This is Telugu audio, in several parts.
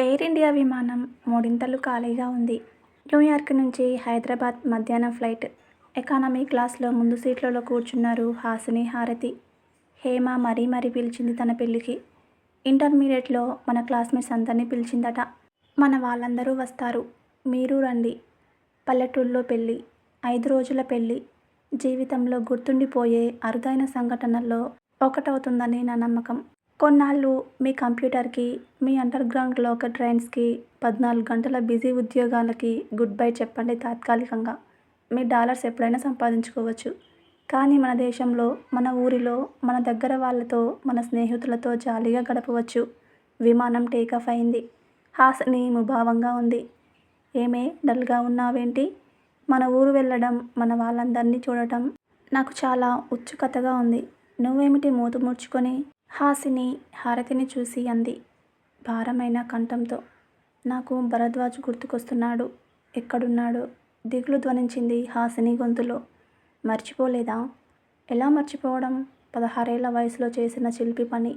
ఎయిర్ ఇండియా విమానం మూడింతలు ఖాళీగా ఉంది. న్యూయార్క్ నుంచి హైదరాబాద్ మధ్యాహ్నం ఫ్లైట్. ఎకానమీ క్లాస్లో ముందు సీట్లలో కూర్చున్నారు హాసిని, హారతి. హేమ మరీ మరీ పిలిచింది తన పెళ్ళికి. ఇంటర్మీడియట్లో మన క్లాస్మేట్స్ అందరినీ పిలిచిందట. మన వాళ్ళందరూ వస్తారు. మీరు రండి. పల్లెటూళ్ళలో పెళ్ళి. ఐదు రోజుల పెళ్ళి. జీవితంలో గుర్తుండిపోయే అరుదైన సంఘటనల్లో ఒకటవుతుందని నా నమ్మకం. కొన్నాళ్ళు మీ కంప్యూటర్కి, మీ అండర్గ్రౌండ్ లోకల్ ట్రైన్స్కి, పద్నాలుగు గంటల బిజీ ఉద్యోగాలకి గుడ్ బై చెప్పండి తాత్కాలికంగా. మీ డాలర్స్ ఎప్పుడైనా సంపాదించుకోవచ్చు. కానీ మన దేశంలో, మన ఊరిలో, మన దగ్గర వాళ్ళతో, మన స్నేహితులతో జాలీగా గడపవచ్చు. విమానం టేకాఫ్ అయింది. హాసని ముభావంగా ఉంది. ఏమే డల్గా ఉన్నావేంటి? మన ఊరు వెళ్ళడం, మన వాళ్ళందరినీ చూడటం నాకు చాలా ఉత్సుకతగా ఉంది. నువ్వేమిటి మూతి ముడుచుకొని? హాసిని హారతిని చూసి అంది భారమైన కంఠంతో. నాకు భరద్వాజ్ గుర్తుకొస్తున్నాడు. ఎక్కడున్నాడు దిగులు ధ్వనించింది హాసిని గొంతులో. మర్చిపోలేదా? ఎలా మర్చిపోవడం? పదహారేళ్ళ వయసులో చేసిన చిలిపి పని.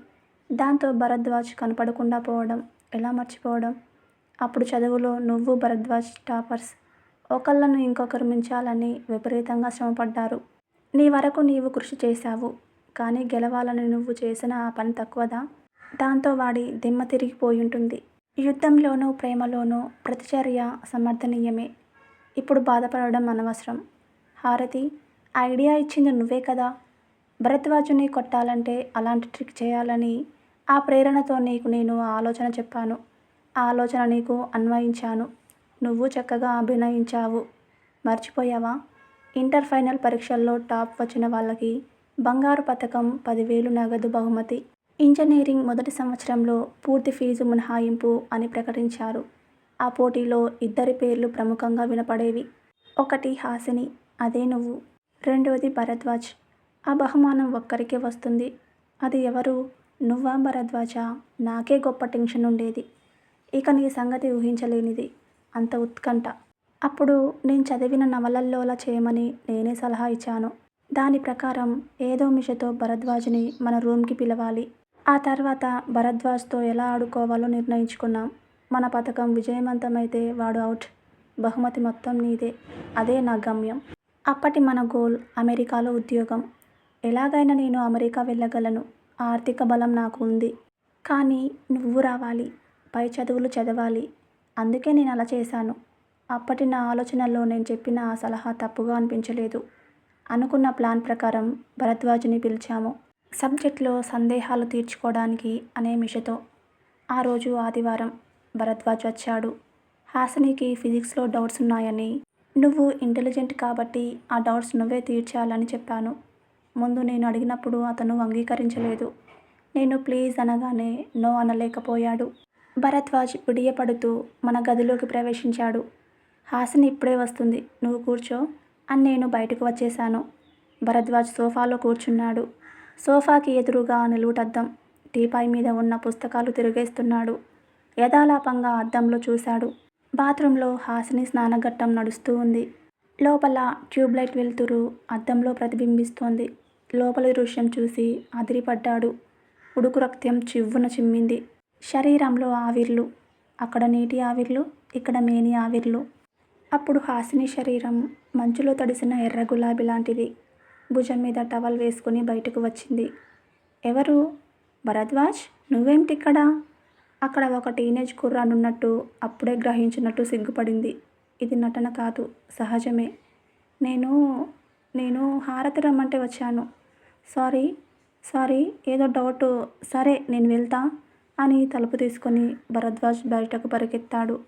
దాంతో భరద్వాజ్ కనపడకుండా పోవడం ఎలా మర్చిపోవడం? అప్పుడు చదువులో నువ్వు భరద్వాజ్ టాపర్స్. ఒకళ్ళను ఇంకొకరు మించాలని విపరీతంగా శ్రమపడ్డారు. నీ వరకు నీవు కృషి చేశావు. కానీ గెలవాలని నువ్వు చేసిన ఆ పని తక్కువదా? దాంతో వాడి దిమ్మ తిరిగిపోయుంటుంది. యుద్ధంలోనూ, ప్రేమలోనూ ప్రతిచర్య సమర్థనీయమే. ఇప్పుడు బాధపడడం అనవసరం. హారతి ఐడియా ఇచ్చింది నువ్వే కదా? భరద్వాజుని కొట్టాలంటే అలాంటి ట్రిక్ చేయాలని ఆ ప్రేరణతో నీకు నేను ఆ ఆలోచన చెప్పాను. ఆ ఆలోచన నీకు అన్వయించాను. నువ్వు చక్కగా అభినయించావు. మర్చిపోయావా? ఇంటర్ ఫైనల్ పరీక్షల్లో టాప్ వచ్చిన వాళ్ళకి బంగారు పథకం పదివేలు నగదు బహుమతి. ఇంజనీరింగ్ మొదటి సంవత్సరంలో పూర్తి ఫీజు మినహాయింపు అని ప్రకటించారు. ఆ పోటీలో ఇద్దరి పేర్లు ప్రముఖంగా వినపడేవి. ఒకటి హాసిని. అదే నువ్వు. రెండవది భరద్వాజ్. ఆ బహుమానం ఒక్కరికే వస్తుంది. అది ఎవరు? నువ్వా భరద్వాజా? నాకే గొప్ప టెన్షన్ ఉండేది. ఇక నీ సంగతి ఊహించలేనిది. అంత ఉత్కంఠ. అప్పుడు నేను చదివిన నవలల్లోలా చేయమని నేనే సలహా ఇచ్చాను. దాని ప్రకారం ఏదో మిషతో భరద్వాజ్ని మన రూమ్కి పిలవాలి. ఆ తర్వాత భరద్వాజ్తో ఎలా ఆడుకోవాలో నిర్ణయించుకున్నాం. మన పథకం విజయవంతమైతే వాడు అవుట్ బహుమతి మొత్తం నీదే. అదే నా గమ్యం. అప్పటి మన గోల్ అమెరికాలో ఉద్యోగం. ఎలాగైనా నేను అమెరికా వెళ్ళగలను. ఆర్థిక బలం నాకు ఉంది. కానీ నువ్వు రావాలి. పై చదువులు చదవాలి. అందుకే నేను అలా చేశాను. అప్పటి నా ఆలోచనల్లో నేను చెప్పిన ఆ సలహా తప్పుగా అనిపించలేదు. అనుకున్న ప్లాన్ ప్రకారం భరద్వాజుని పిలిచాము. సబ్జెక్ట్లో సందేహాలు తీర్చుకోవడానికి అనే మిషతో. ఆ రోజు ఆదివారం. భరద్వాజ్ వచ్చాడు. హాసినికి ఫిజిక్స్లో డౌట్స్ ఉన్నాయని నువ్వు ఇంటెలిజెంట్ కాబట్టి ఆ డౌట్స్ నువ్వే తీర్చాలని చెప్పాను. ముందు నేను అడిగినప్పుడు అతను అంగీకరించలేదు. నేను ప్లీజ్ అనగానే నో అనలేకపోయాడు. భరద్వాజ్ బిడియపడుతూ మన గదిలోకి ప్రవేశించాడు. హాసిని ఇప్పుడే వస్తుంది. నువ్వు కూర్చో అని నేను బయటకు వచ్చేశాను. భరద్వాజ్ సోఫాలో కూర్చున్నాడు. సోఫాకి ఎదురుగా నిలువుటద్దం. టీపాయ్ మీద ఉన్న పుస్తకాలు తిరిగేస్తున్నాడు యథాలాపంగా అద్దంలో చూశాడు. బాత్రూంలో హాసిని స్నానఘట్టం నడుస్తూ ఉంది. లోపల ట్యూబ్లైట్ వెలుతురు అద్దంలో ప్రతిబింబిస్తోంది. లోపలి దృశ్యం చూసి అదిరిపడ్డాడు. ఉడుకు రక్తం చివ్వున చిమ్మింది. శరీరంలో ఆవిర్లు. అక్కడ నీటి ఆవిర్లు. ఇక్కడ మేని ఆవిర్లు. అప్పుడు హాసిని శరీరం మంచులో తడిసిన ఎర్ర గులాబీ లాంటిది. భుజం మీద టవల్ వేసుకుని బయటకు వచ్చింది. ఎవరు? భరద్వాజ్ నువ్వేమిటిక్కడ? అక్కడ ఒక టీనేజ్ కుర్రానున్నట్టు అప్పుడే గ్రహించినట్టు సిగ్గుపడింది. ఇది నటన కాదు. సహజమే. నేను నేను హారతి రమ్మంటే వచ్చాను. సారీ సారీ ఏదో డౌట్ సరే నేను వెళ్తా అని తలుపు తీసుకొని భరద్వాజ్ బయటకు పరిగెత్తాడు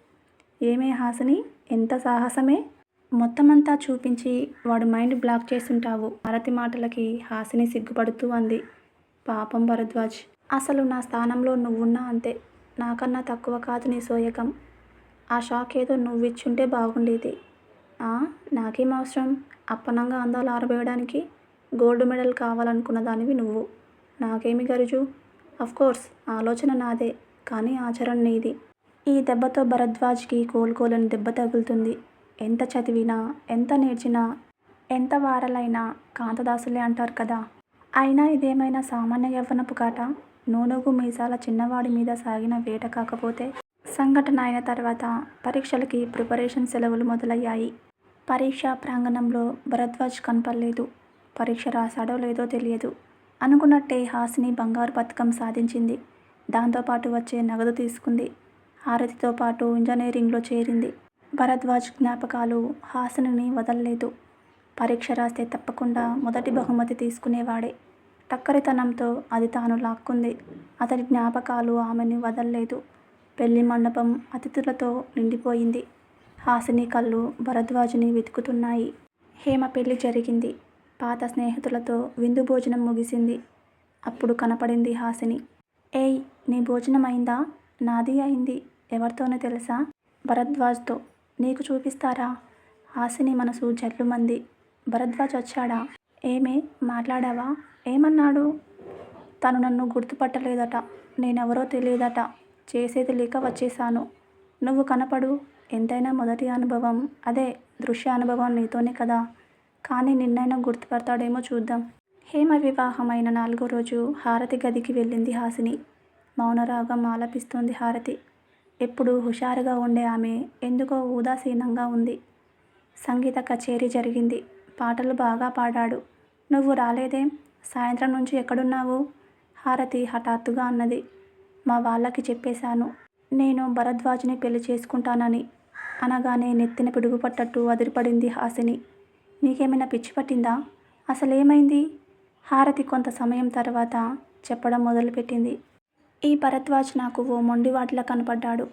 ఏమే హాసిని ఎంత సాహసమే? మొత్తమంతా చూపించి వాడి మైండ్ బ్లాక్ చేసుంటావు భారతి మాటలకి హాసిని సిగ్గుపడుతూ అంది. పాపం భరద్వాజ్. అసలు నా స్థానంలో నువ్వున్నా అంతే. నాకన్నా తక్కువ కాదు నీ సోయకం ఆ షాక్ ఏదో నువ్విచ్చుంటే బాగుండేది. నాకేం అవసరం అప్పనంగా అందాలు ఆరబేయడానికి గోల్డ్ మెడల్ కావాలనుకున్న దానివి నువ్వు. నాకేమి గరుజు? కోర్స్ ఆలోచన నాదే. కానీ ఆచరణ నీది. ఈ దెబ్బతో భరద్వాజ్కి కోలుకోలేని దెబ్బ తగులుతుంది. ఎంత చదివినా, ఎంత నేర్చినా, ఎంత వారలైనా కాంతదాసులే అంటారు కదా! అయినా ఇదేమైనా సామాన్య యవ్వనపు కాట? నూనూగు మీసాల చిన్నవాడి మీద సాగిన వేట కాకపోతే సంఘటన అయిన తర్వాత పరీక్షలకి ప్రిపరేషన్ సెలవులు మొదలయ్యాయి. పరీక్షా ప్రాంగణంలో భరద్వాజ్ కనపడలేదు. పరీక్ష రాశాడో లేదో తెలియదు. అనుకున్నట్టే హాసిని బంగారు పథకం సాధించింది. దాంతోపాటు వచ్చే నగదు తీసుకుంది. హారతితో పాటు ఇంజనీరింగ్లో చేరింది. భరద్వాజ్ జ్ఞాపకాలు హాసినిని వదల్లేదు. పరీక్ష రాస్తే తప్పకుండా మొదటి బహుమతి తీసుకునేవాడే. టక్కరితనంతో అది తాను లాక్కుంది. అతడి జ్ఞాపకాలు ఆమెని వదల్లేదు. పెళ్ళి మండపం అతిథులతో నిండిపోయింది. హాసిని కళ్ళు భరద్వాజుని వెతుకుతున్నాయి. హేమ పెళ్ళి జరిగింది. పాత స్నేహితులతో విందు భోజనం ముగిసింది. అప్పుడు కనపడింది హాసిని. ఏయ్ నీ భోజనం అయిందా? నాది అయింది. ఎవరితోనో తెలుసా? భరద్వాజ్తో. నీకు చూపిస్తారా? హాసిని మనసు జల్లుమంది. భరద్వాజ్ వచ్చాడా? ఏమే మాట్లాడావా? ఏమన్నాడు? తను నన్ను గుర్తుపట్టలేదట. నేనెవరో తెలియదట. చేసేది లేక వచ్చేసాను నువ్వు కనపడు. ఎంతైనా మొదటి అనుభవం. అదే దృశ్య అనుభవం నీతోనే కదా. కానీ నిన్నైనా గుర్తుపడతాడేమో చూద్దాం. హేమ వివాహమైన నాలుగో రోజు హారతి గదికి వెళ్ళింది హాసిని. మౌనరాగం ఆలపిస్తోంది హారతి. ఎప్పుడు హుషారుగా ఉండే ఆమె ఎందుకో ఉదాసీనంగా ఉంది. సంగీత కచేరీ జరిగింది. పాటలు బాగా పాడాడు. నువ్వు రాలేదేం? సాయంత్రం నుంచి ఎక్కడున్నావు? హారతి హఠాత్తుగా అన్నది. మా వాళ్ళకి చెప్పేశాను. నేను భరద్వాజ్ని పెళ్ళి చేసుకుంటానని అనగానే నెత్తిన పిడుగుపట్టట్టు అదిరిపడింది హాసిని. నీకేమైనా పిచ్చి పట్టిందా? అసలేమైంది? హారతి కొంత సమయం తర్వాత చెప్పడం మొదలుపెట్టింది. ఈ భరద్వాజ్ నాకు ఓ మొండివాటిలా కనపడ్డాడు.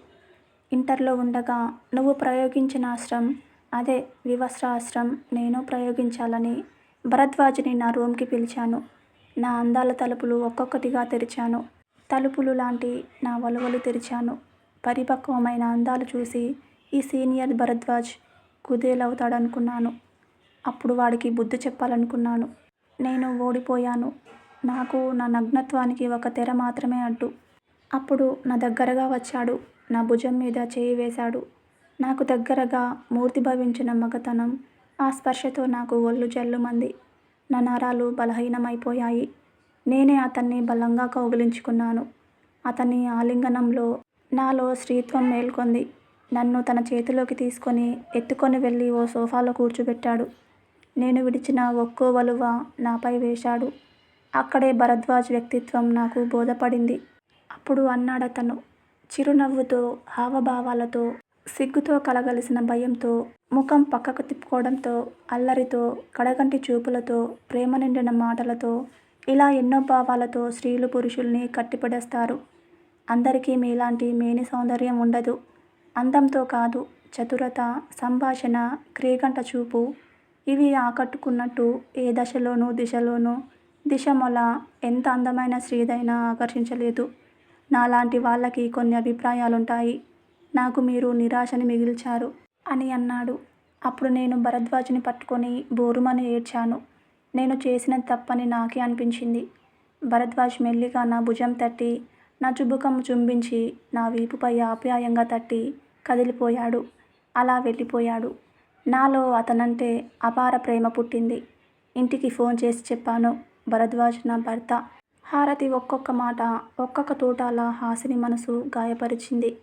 ఇంటర్లో ఉండగా నువ్వు ప్రయోగించిన ఆశ్రం అదే వివస్త్రాశ్రం నేను ప్రయోగించాలని భరద్వాజ్ని నా రూమ్కి పిలిచాను. నా అందాల తలుపులు ఒక్కొక్కటిగా తెరిచాను. తలుపులు లాంటి నా వలవలు తెరిచాను. పరిపక్వమైన అందాలు చూసి ఈ సీనియర్ భరద్వాజ్ కుదేలవుతాడనుకున్నాను. అప్పుడు వాడికి బుద్ధి చెప్పాలనుకున్నాను. నేను ఓడిపోయాను. నాకు నా నగ్నత్వానికి ఒక తెర మాత్రమే అడ్డు. అప్పుడు నా దగ్గరగా వచ్చాడు. నా భుజం మీద చేయి వేశాడు. నాకు దగ్గరగా మూర్తి భవించిన మగతనం ఆ స్పర్శతో నాకు ఒళ్ళు జల్లుమంది. నా నరాలు బలహీనమైపోయాయి. నేనే అతన్ని బలంగా కౌగిలించుకున్నాను. అతని ఆలింగనంలో నాలో స్త్రీత్వం మేల్కొంది. నన్ను తన చేతిలోకి తీసుకొని ఎత్తుకొని వెళ్ళి ఓ సోఫాలో కూర్చోబెట్టాడు. నేను విడిచిన ఒక్కో వలువ నాపై వేశాడు. అక్కడే భరద్వాజ్ వ్యక్తిత్వం నాకు బోధపడింది. అప్పుడు అన్నాడతను చిరునవ్వుతో హావభావాలతో సిగ్గుతో కలగలిసిన భయంతో ముఖం పక్కకు తిప్పుకోవడంతో అల్లరితో కడగంటి చూపులతో ప్రేమ నిండిన మాటలతో ఇలా ఎన్నో భావాలతో స్త్రీలు పురుషుల్ని కట్టిపడేస్తారు. అందరికీ మీలాంటి మేని సౌందర్యం ఉండదు. అందంతో కాదు చతురత సంభాషణ క్రీగంట చూపు. ఇవి ఆకట్టుకున్నట్టు ఏ దశలోనూ దిశలోనూ దిశ మొల ఎంత అందమైన స్త్రీదైనా ఆకర్షించలేదు. నాలాంటి వాళ్ళకి కొన్ని అభిప్రాయాలుంటాయి. నాకు మీరు నిరాశని మిగిల్చారు అని అన్నాడు. అప్పుడు నేను భరద్వాజ్ని పట్టుకొని బోరుమని ఏడ్చాను. నేను చేసిన తప్పని నాకే అనిపించింది. భరద్వాజ్ మెల్లిగా నా భుజం తట్టి నా చుబుకం చుంబించి నా వీపుపై ఆప్యాయంగా తట్టి కదిలిపోయాడు. అలా వెళ్ళిపోయాడు. నాలో అతనంటే అపార ప్రేమ పుట్టింది. ఇంటికి ఫోన్ చేసి చెప్పాను భరద్వాజ్ నా భర్త. హారతి ఒక్కొక్క మాట ఒక్కొక్క తోటాల హాసిని మనసు గాయపరిచింది.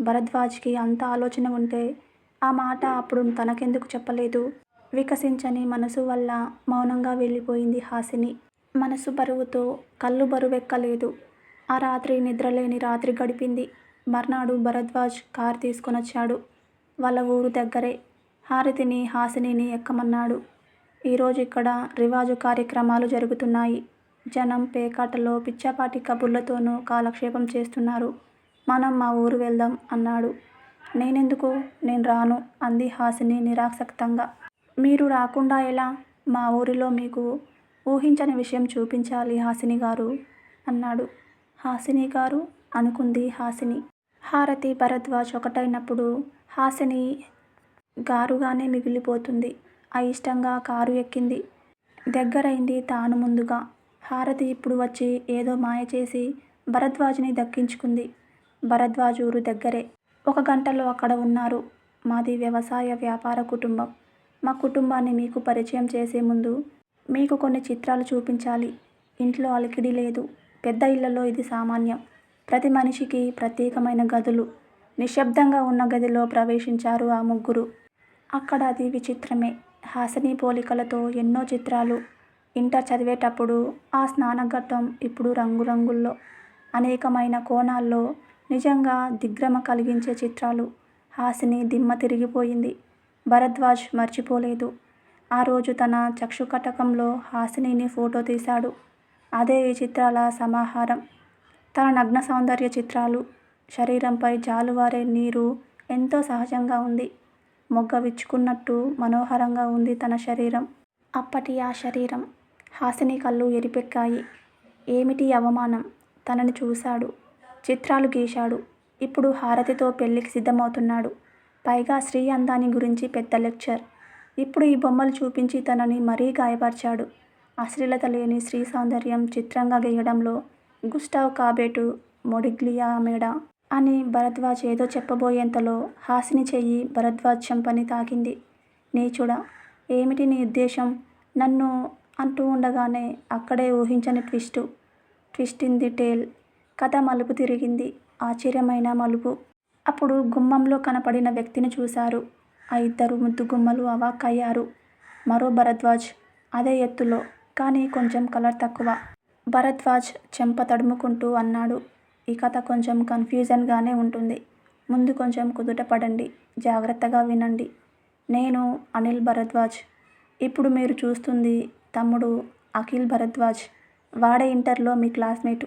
భరద్వాజ్కి అంత ఆలోచన ఉంటే ఆ మాట అప్పుడు తనకెందుకు చెప్పలేదు. వికసించని మనసు వల్ల మౌనంగా వెళ్ళిపోయింది హాసిని. మనసు బరువుతో కళ్ళు బరువెక్కలేదు. ఆ రాత్రి నిద్రలేని రాత్రి గడిపింది. మర్నాడు భరద్వాజ్ కారు తీసుకొనొచ్చాడు. వాళ్ళ ఊరు దగ్గరే. హారతిని హాసినిని ఎక్కమన్నాడు. ఈరోజు ఇక్కడ రివాజు కార్యక్రమాలు జరుగుతున్నాయి. జనం పేకాటలో పిచ్చాపాటి కబుర్లతోనూ కాలక్షేపం చేస్తున్నారు. మనం మా ఊరు వెళ్దాం అన్నాడు. నేనెందుకు? నేను రాను అంది హాసిని నిరాసక్తంగా. మీరు రాకుండా ఎలా? మా ఊరిలో మీకు ఊహించని విషయం చూపించాలి హాసిని గారు అన్నాడు. హాసిని గారు అనుకుంది హాసిని. హారతి భరద్వాజ్ ఒకటైనప్పుడు హాసిని గారుగానే మిగిలిపోతుంది. అయిష్టంగా కారు ఎక్కింది. దగ్గరైంది తాను ముందుగా. హారతి ఇప్పుడు వచ్చి ఏదో మాయ చేసి భరద్వాజుని దక్కించుకుంది భరద్వాజు ఊరు దగ్గరే ఒక గంటలో అక్కడ ఉన్నారు మాది వ్యవసాయ వ్యాపార కుటుంబం మా కుటుంబాన్ని మీకు పరిచయం చేసే ముందు మీకు కొన్ని చిత్రాలు చూపించాలి ఇంట్లో అలికిడి లేదు పెద్ద ఇళ్ళలో ఇది సామాన్యం ప్రతి మనిషికి ప్రత్యేకమైన గదులు నిశ్శబ్దంగా ఉన్న గదిలో ప్రవేశించారు ఆ ముగ్గురు. అక్కడ అది విచిత్రమే. హాసిని పోలికలతో ఎన్నో చిత్రాలు. ఇంటర్ చదివేటప్పుడు ఆ స్నానఘట్టం ఇప్పుడు రంగురంగుల్లో, అనేకమైన కోణాల్లో నిజంగా దిగ్భ్రమ కలిగించే చిత్రాలు. హాసిని దిమ్మ తిరిగిపోయింది. భరద్వాజ్ మర్చిపోలేదు. ఆ రోజు తన చక్షుకటకంలో హాసినిని ఫోటో తీశాడు. అదే ఈ చిత్రాల సమాహారం. తన నగ్న సౌందర్య చిత్రాలు. శరీరంపై జాలువారే నీరు ఎంతో సహజంగా ఉంది. మొగ్గ విచ్చుకున్నట్టు మనోహరంగా ఉంది తన శరీరం. అప్పటి ఆ శరీరం. హాసిని కళ్ళు ఎరిపెక్కాయి. ఏమిటి అవమానం? తనని చూశాడు. చిత్రాలు గీశాడు. ఇప్పుడు హారతితో పెళ్ళికి సిద్ధమవుతున్నాడు. పైగా స్త్రీ అందాన్ని గురించి పెద్ద లెక్చర్. ఇప్పుడు ఈ బొమ్మలు చూపించి తనని మరీ గాయపరిచాడు అశ్లీలత లేని స్త్రీ సౌందర్యం చిత్రంగా గీయడంలో గుస్టావ్ కాబేటు మొడిగ్లియా ఆమెడా అని భరద్వాజ్ ఏదో చెప్పబోయేంతలో హాసిని చెయ్యి భరద్వాజ్ చెంపని తాకింది. నీచుడా! ఏమిటి నీ ఉద్దేశం? నన్ను అంటూ ఉండగానే అక్కడే ఊహించని twist. Twist in the tale. కథ మలుపు తిరిగింది. ఆశ్చర్యమైన మలుపు. అప్పుడు గుమ్మంలో కనపడిన వ్యక్తిని చూశారు. ఆ ఇద్దరు ముద్దుగుమ్మలు అవాక్కయ్యారు. మరో భరద్వాజ్. అదే ఎత్తులో, కానీ కొంచెం కలర్ తక్కువ. భరద్వాజ్ చెంప తడుముకుంటూ అన్నాడు. ఈ కథ కొంచెం కన్ఫ్యూజన్గానే ఉంటుంది. ముందు కొంచెం కుదుటపడండి. జాగ్రత్తగా వినండి. నేను అనిల్ భరద్వాజ్. ఇప్పుడు మీరు చూస్తుంది తమ్ముడు అఖిల్ భరద్వాజ్. వాడే ఇంటర్లో మీ క్లాస్మేటు.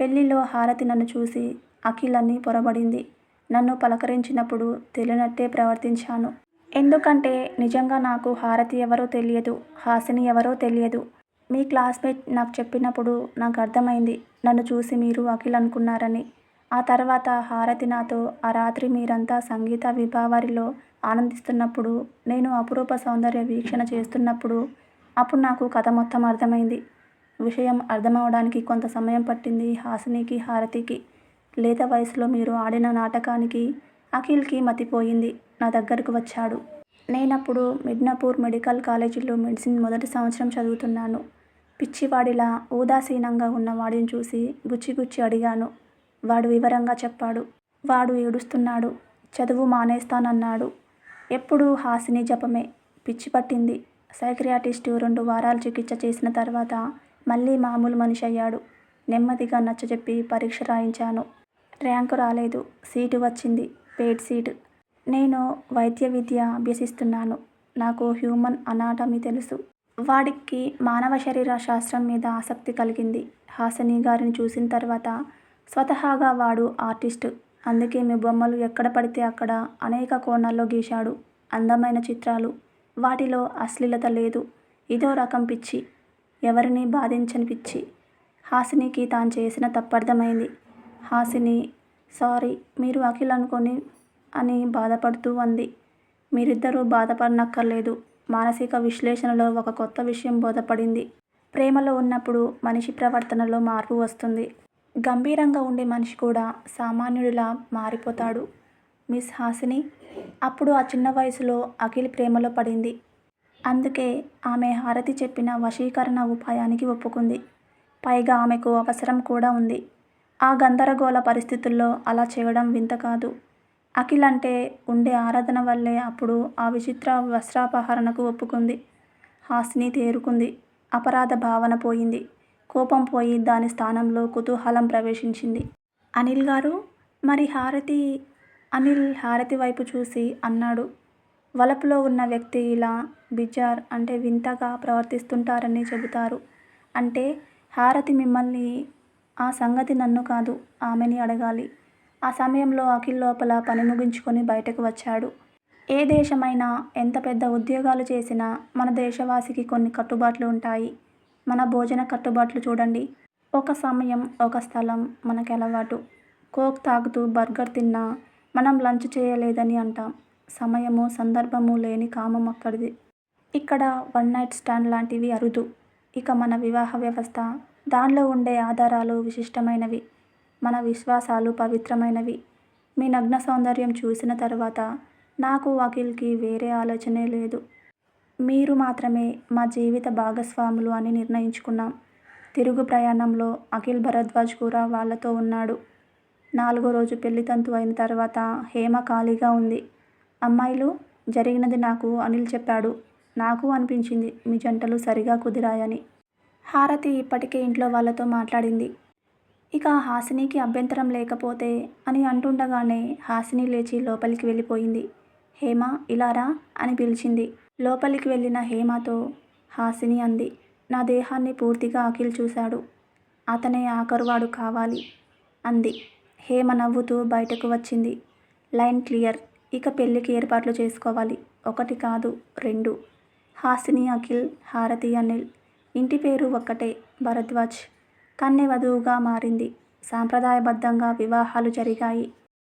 పెళ్ళిలో హారతి నన్ను చూసి అఖిల్ అని పొరబడింది. నన్ను పలకరించినప్పుడు తెలియనట్టే ప్రవర్తించాను. ఎందుకంటే నిజంగా నాకు హారతి ఎవరో తెలియదు. హాసిని ఎవరో తెలియదు. మీ క్లాస్మేట్ నాకు చెప్పినప్పుడు నాకు అర్థమైంది నన్ను చూసి మీరు అఖిల్ అనుకున్నారని. ఆ తర్వాత హారతి నాతో ఆ రాత్రి మీరంతా సంగీత విభావరిలో ఆనందిస్తున్నప్పుడు, నేను అపురూప సౌందర్య వీక్షణ చేస్తున్నప్పుడు అప్పుడు నాకు కథ మొత్తం అర్థమైంది. విషయం అర్థమవడానికి కొంత సమయం పట్టింది హాసినికి హారతికి. లేత వయసులో మీరు ఆడిన నాటకానికి అఖిల్కి మతిపోయింది. నా దగ్గరకు వచ్చాడు. నేనప్పుడు మిడ్నాపూర్ మెడికల్ కాలేజీలో మెడిసిన్ మొదటి సంవత్సరం చదువుతున్నాను. పిచ్చివాడిలా ఉదాసీనంగా ఉన్న వాడిని చూసి గుచ్చి గుచ్చి అడిగాను. వాడు వివరంగా చెప్పాడు. వాడు ఏడుస్తున్నాడు. చదువు మానేస్తానన్నాడు. ఎప్పుడూ హాసిని జపమే. పిచ్చి పట్టింది. సైకియాట్రిస్టు రెండు వారాలు చికిత్స చేసిన తర్వాత మళ్ళీ మామూలు మనిషి అయ్యాడు నెమ్మదిగా నచ్చజెప్పి పరీక్ష రాయించాను. ర్యాంకు రాలేదు. సీటు వచ్చింది. Paid seat. నేను వైద్య విద్య అభ్యసిస్తున్నాను. నాకు హ్యూమన్ అనాటమీ తెలుసు. వాడికి మానవ శరీర శాస్త్రం మీద ఆసక్తి కలిగింది. హాసిని గారిని చూసిన తర్వాత స్వతహాగా వాడు ఆర్టిస్టు. అందుకే మీ బొమ్మలు ఎక్కడ పడితే అక్కడ అనేక కోణాల్లో గీశాడు. అందమైన చిత్రాలు. వాటిలో అశ్లీలత లేదు. ఇదో రకం పిచ్చి. ఎవరిని బాధించని పిచ్చి. హాసినికి తాను చేసిన తప్పర్థమైంది. హాసిని సారీ మీరు అఖిల్ అనుకొని అని బాధపడుతూ అంది. మీరిద్దరూ బాధపడనక్కర్లేదు. మానసిక విశ్లేషణలో ఒక కొత్త విషయం బోధపడింది. ప్రేమలో ఉన్నప్పుడు మనిషి ప్రవర్తనలో మార్పు వస్తుంది. గంభీరంగా ఉండే మనిషి కూడా సామాన్యుడిలా మారిపోతాడు. మిస్ హాసిని అప్పుడు ఆ చిన్న వయసులో అఖిల్ ప్రేమలో పడింది. అందుకే ఆమె హారతి చెప్పిన వశీకరణ ఉపాయానికి ఒప్పుకుంది. పైగా ఆమెకు అవసరం కూడా ఉంది. ఆ గందరగోళ పరిస్థితుల్లో అలా చేయడం వింత కాదు. అఖిల్ అంటే ఉండే ఆరాధన వల్లే అప్పుడు ఆ విచిత్ర వస్త్రాపహరణకు ఒప్పుకుంది. హాసిని తేరుకుంది. అపరాధ భావన పోయింది. కోపం పోయి దాని స్థానంలో కుతూహలం ప్రవేశించింది. అనిల్ గారు మరి హారతి అనిల్ హారతి వైపు చూసి అన్నాడు. వలపులో ఉన్న వ్యక్తి ఇలా బిజార్ అంటే వింతగా ప్రవర్తిస్తుంటారని చెబుతారు. అంటే హారతి మిమ్మల్ని ఆ సంగతి నన్ను కాదు ఆమెని అడగాలి. ఆ సమయంలో అఖిల్ లోపల పని ముగించుకొని బయటకు వచ్చాడు. ఏ దేశమైనా ఎంత పెద్ద ఉద్యోగాలు చేసినా మన దేశవాసికి కొన్ని కట్టుబాట్లు ఉంటాయి. మన భోజన కట్టుబాట్లు చూడండి. ఒక సమయం ఒక స్థలం మనకి అలవాటు కోక్ తాగుతూ బర్గర్ తిన్నా మనం లంచ్ చేయలేదని అంటాం. సమయము సందర్భము లేని కామం అక్కడిది. ఇక్కడ వన్ నైట్ స్టాండ్ లాంటివి అరుదు. ఇక మన వివాహ వ్యవస్థ, దానిలో ఉండే ఆధారాలు విశిష్టమైనవి. మన విశ్వాసాలు పవిత్రమైనవి. మీ నగ్న సౌందర్యం చూసిన తర్వాత నాకు వకీల్కి వేరే ఆలోచనే లేదు. మీరు మాత్రమే మా జీవిత భాగస్వాములు అని నిర్ణయించుకున్నాం. తిరుగు ప్రయాణంలో అఖిల్ భరద్వాజ్ కూడా వాళ్ళతో ఉన్నాడు. నాలుగో రోజు పెళ్ళి తంతు అయిన తర్వాత హేమ ఖాళీగా ఉంది. అమ్మాయిలు జరిగినది నాకు అనిల్ చెప్పాడు. నాకు అనిపించింది మీ జంటలు సరిగా కుదిరాయని. హారతి ఇప్పటికే ఇంట్లో వాళ్ళతో మాట్లాడింది. ఇక హాసినికి అభ్యంతరం లేకపోతే అని అంటుండగానే హాసిని లేచి లోపలికి వెళ్ళిపోయింది. హేమ ఇలారా అని పిలిచింది. లోపలికి వెళ్ళిన హేమతో హాసిని అంది. నా దేహాన్ని పూర్తిగా అఖిల్ చూశాడు. అతనే ఆఖరువాడు కావాలి అంది. హేమ నవ్వుతూ బయటకు వచ్చింది. Line clear. ఇక పెళ్ళికి ఏర్పాట్లు చేసుకోవాలి. ఒకటి కాదు రెండు. హాసిని అఖిల్, హారతి అనిల్. ఇంటి పేరు ఒక్కటే భరద్వాజ్. కన్నె వధువుగా మారింది. సాంప్రదాయబద్ధంగా వివాహాలు జరిగాయి.